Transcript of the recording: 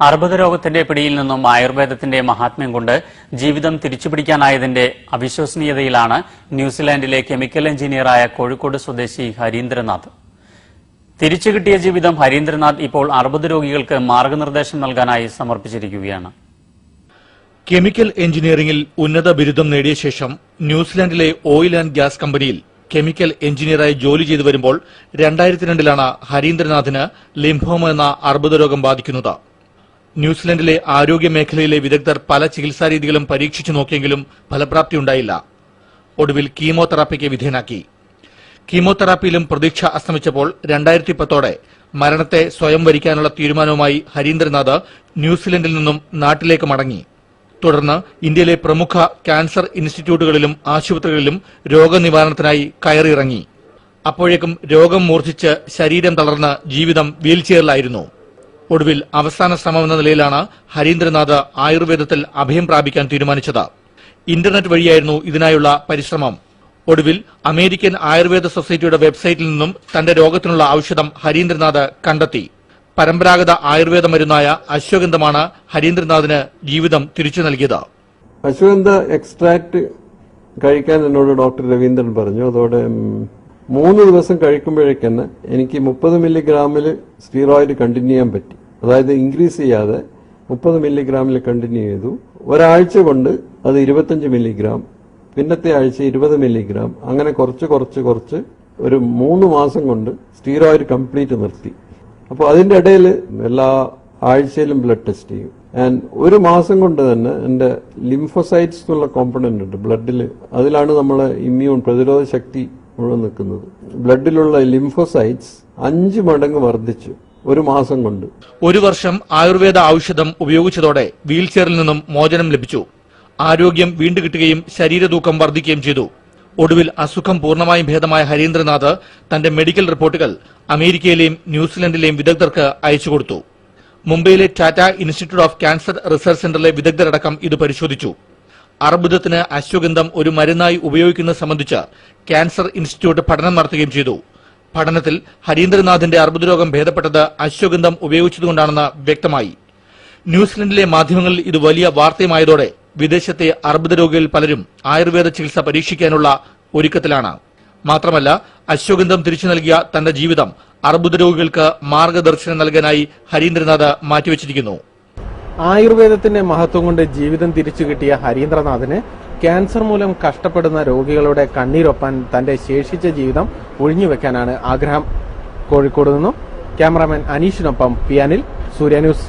അർബുദ രോഗത്തിന്റെ പിടിയിൽ നിന്നും ആയുർവേദത്തിന്റെ മഹാത്മ്യം കൊണ്ട് ജീവിതം തിരിച്ചുപിടിക്കാനായതിന്റെ അവിശ്വസനീയതയിലാണ് ന്യൂസിലാൻഡിലെ കെമിക്കൽ എഞ്ചിനീയറായ കോഴിക്കോട് സ്വദേശി ഹരീന്ദ്രനാഥ്. തിരിച്ചു കിട്ടിയ ജീവിതം ഹരീന്ദ്രനാഥ് ഇപ്പോൾ അർബുദ രോഗികൾക്ക് മാർഗനിർദ്ദേശം നൽകാനായി സമർപ്പിച്ചിരിക്കുകയാണ്. കെമിക്കൽ എഞ്ചിനീയറിംഗിൽ ഉന്നത ബിരുദം നേടിയ ശേഷം ന്യൂസിലാൻഡിലെ ഓയിൽ ആൻഡ് ഗ്യാസ് കമ്പനിയിൽ കെമിക്കൽ എഞ്ചിനീയറായി ജോലി ചെയ്തു വരുമ്പോൾ രണ്ടായിരത്തി രണ്ടിലാണ് ഹരീന്ദ്രനാഥിന് ലിംഫോമ എന്ന അർബുദ രോഗം ബാധിക്കുന്നത്. ന്യൂസിലൻഡിലെ ആരോഗ്യ മേഖലയിലെ വിദഗ്ധർ പല ചികിത്സാ രീതികളും പരീക്ഷിച്ചു നോക്കിയെങ്കിലും ഫലപ്രാപ്തി ഉണ്ടായില്ല. ഒടുവിൽ കീമോതെറാപ്പിക്ക് വിധേയനാക്കി. കീമോതെറാപ്പിയിലും പ്രതീക്ഷ അസ്തമിച്ചപ്പോൾ രണ്ടായിരത്തി പത്തോടെ മരണത്തെ സ്വയം വരിക്കാനുള്ള തീരുമാനവുമായി ഹരീന്ദ്രനാഥ് ന്യൂസിലൻഡിൽ നിന്നും നാട്ടിലേക്ക് മടങ്ങി. തുടർന്ന് ഇന്ത്യയിലെ പ്രമുഖ ക്യാൻസർ ഇൻസ്റ്റിറ്റ്യൂട്ടുകളിലും ആശുപത്രികളിലും രോഗനിവാരണത്തിനായി കയറിയിറങ്ങി. അപ്പോഴേക്കും രോഗം മൂർച്ഛിച്ച് ശരീരം തളർന്ന് ജീവിതം വീൽചെയറിലായിരുന്നു. ഒടുവിൽ അവസാന ശ്രമമെന്ന നിലയിലാണ് ഹരീന്ദ്രനാഥ് ആയുർവേദത്തിൽ അഭയം പ്രാപിക്കാൻ തീരുമാനിച്ചത്. ഇന്റർനെറ്റ് വഴിയായിരുന്നു ഇതിനായുള്ള പരിശ്രമം. ഒടുവിൽ അമേരിക്കൻ ആയുർവേദ സൊസൈറ്റിയുടെ വെബ്സൈറ്റിൽ നിന്നും തന്റെ രോഗത്തിനുള്ള ഔഷധം ഹരീന്ദ്രനാഥ് കണ്ടെത്തി. പരമ്പരാഗത ആയുർവേദ മരുന്നായ അശ്വഗന്ധമാണ് ഹരീന്ദ്രനാഥിന് ജീവിതം തിരിച്ചു നൽകിയത്. അശ്വഗന്ധ എക്സ്ട്രാക്ട് കഴിക്കാൻ എന്നോട് ഡോക്ടർ രവീന്ദ്രൻ പറഞ്ഞു. അതോടെ മൂന്ന് ദിവസം കഴിക്കുമ്പോഴേക്ക് തന്നെ എനിക്ക് മുപ്പത് മില്ലിഗ്രാമിൽ സ്റ്റീറോയിഡ് കണ്ടിന്യൂ ചെയ്യാൻ പറ്റി. അതായത് ഇൻക്രീസ് ചെയ്യാതെ മുപ്പത് മില്ലിഗ്രാമിൽ കണ്ടിന്യൂ ചെയ്തു. ഒരാഴ്ച കൊണ്ട് അത് ഇരുപത്തഞ്ച് മില്ലിഗ്രാം പിന്നത്തെ ആഴ്ച ഇരുപത് മില്ലിഗ്രാം അങ്ങനെ കുറച്ച് കുറച്ച് കുറച്ച് ഒരു മൂന്ന് മാസം കൊണ്ട് സ്റ്റീറോയിഡ് കംപ്ലീറ്റ് നിർത്തി. അപ്പോൾ അതിന്റെ ഇടയിൽ എല്ലാ ആഴ്ചയിലും ബ്ലഡ് ടെസ്റ്റ് ചെയ്യും. ആൻഡ് ഒരു മാസം കൊണ്ട് തന്നെ എന്റെ ലിംഫോസൈറ്റ്സ് എന്നുള്ള കോമ്പണന്റ് ഉണ്ട് ബ്ലഡിൽ അതിലാണ് നമ്മളെ ഇമ്മ്യൂൺ പ്രതിരോധ ശക്തി മുഴുവൻ നിൽക്കുന്നത്. ബ്ലഡിലുള്ള ലിംഫോസൈറ്റ്സ് അഞ്ച് മടങ്ങ് വർദ്ധിച്ചു ഒരു മാസം കൊണ്ട്. ഒരു വർഷം ആയുർവേദ ഔഷധം ഉപയോഗിച്ചതോടെ വീൽചെയറിൽ നിന്നും മോചനം ലഭിച്ചു. ആരോഗ്യം വീണ്ടു കിട്ടുകയും ശരീരതൂക്കം വർദ്ധിക്കുകയും ചെയ്തു. ഒടുവിൽ അസുഖം പൂർണമായും ഭേദമായ ഹരീന്ദ്രനാഥ് തന്റെ മെഡിക്കൽ റിപ്പോർട്ടുകൾ അമേരിക്കയിലെയും ന്യൂസിലൻഡിലെയും വിദഗ്ധർക്ക് അയച്ചു കൊടുത്തു. മുംബൈയിലെ Tata institute of cancer research സെന്ററിലെ വിദഗ്ധരടക്കം ഇത് പരിശോധിച്ചു. അർബുദത്തിന് അശ്വഗന്ധം ഒരു മരുന്നായി ഉപയോഗിക്കുന്നത് സംബന്ധിച്ച് ക്യാൻസർ ഇൻസ്റ്റിറ്റ്യൂട്ട് പഠനം നടത്തുകയും ചെയ്തു. പഠനത്തിൽ ഹരീന്ദ്രനാഥിന്റെ അർബുദ രോഗം ഭേദപ്പെട്ടത് അശ്വഗന്ധം ഉപയോഗിച്ചതുകൊണ്ടാണെന്ന് വ്യക്തമായി. ന്യൂസിലൻഡിലെ മാധ്യമങ്ങളിൽ ഇത് വലിയ വാർത്തയുമായതോടെ വിദേശത്തെ അർബുദ രോഗികളിൽ പലരും ആയുർവേദ ചികിത്സ പരീക്ഷിക്കാനുള്ള ഒരുക്കത്തിലാണ്. മാത്രമല്ല അശ്വഗന്ധം തിരിച്ചു നൽകിയ തന്റെ ജീവിതം അർബുദ രോഗികൾക്ക് മാർഗദർശനം നൽകാനായി ഹരീന്ദ്രനാഥ് മാറ്റിവെച്ചിരിക്കുന്നു. ആയുർവേദത്തിന്റെ മഹത്വം കൊണ്ട് ജീവിതം തിരിച്ചു കിട്ടിയ ഹരീന്ദ്രനാഥിന് ക്യാൻസർ മൂലം കഷ്ടപ്പെടുന്ന രോഗികളുടെ കണ്ണീരൊപ്പാൻ തന്റെ ശേഷിച്ച ജീവിതം ഒഴിഞ്ഞുവെക്കാനാണ് ആഗ്രഹം. കോഴിക്കോട് നിന്നും ക്യാമറാമാൻ അനീഷിനൊപ്പം പിയാനിൽ സൂര്യ ന്യൂസ്.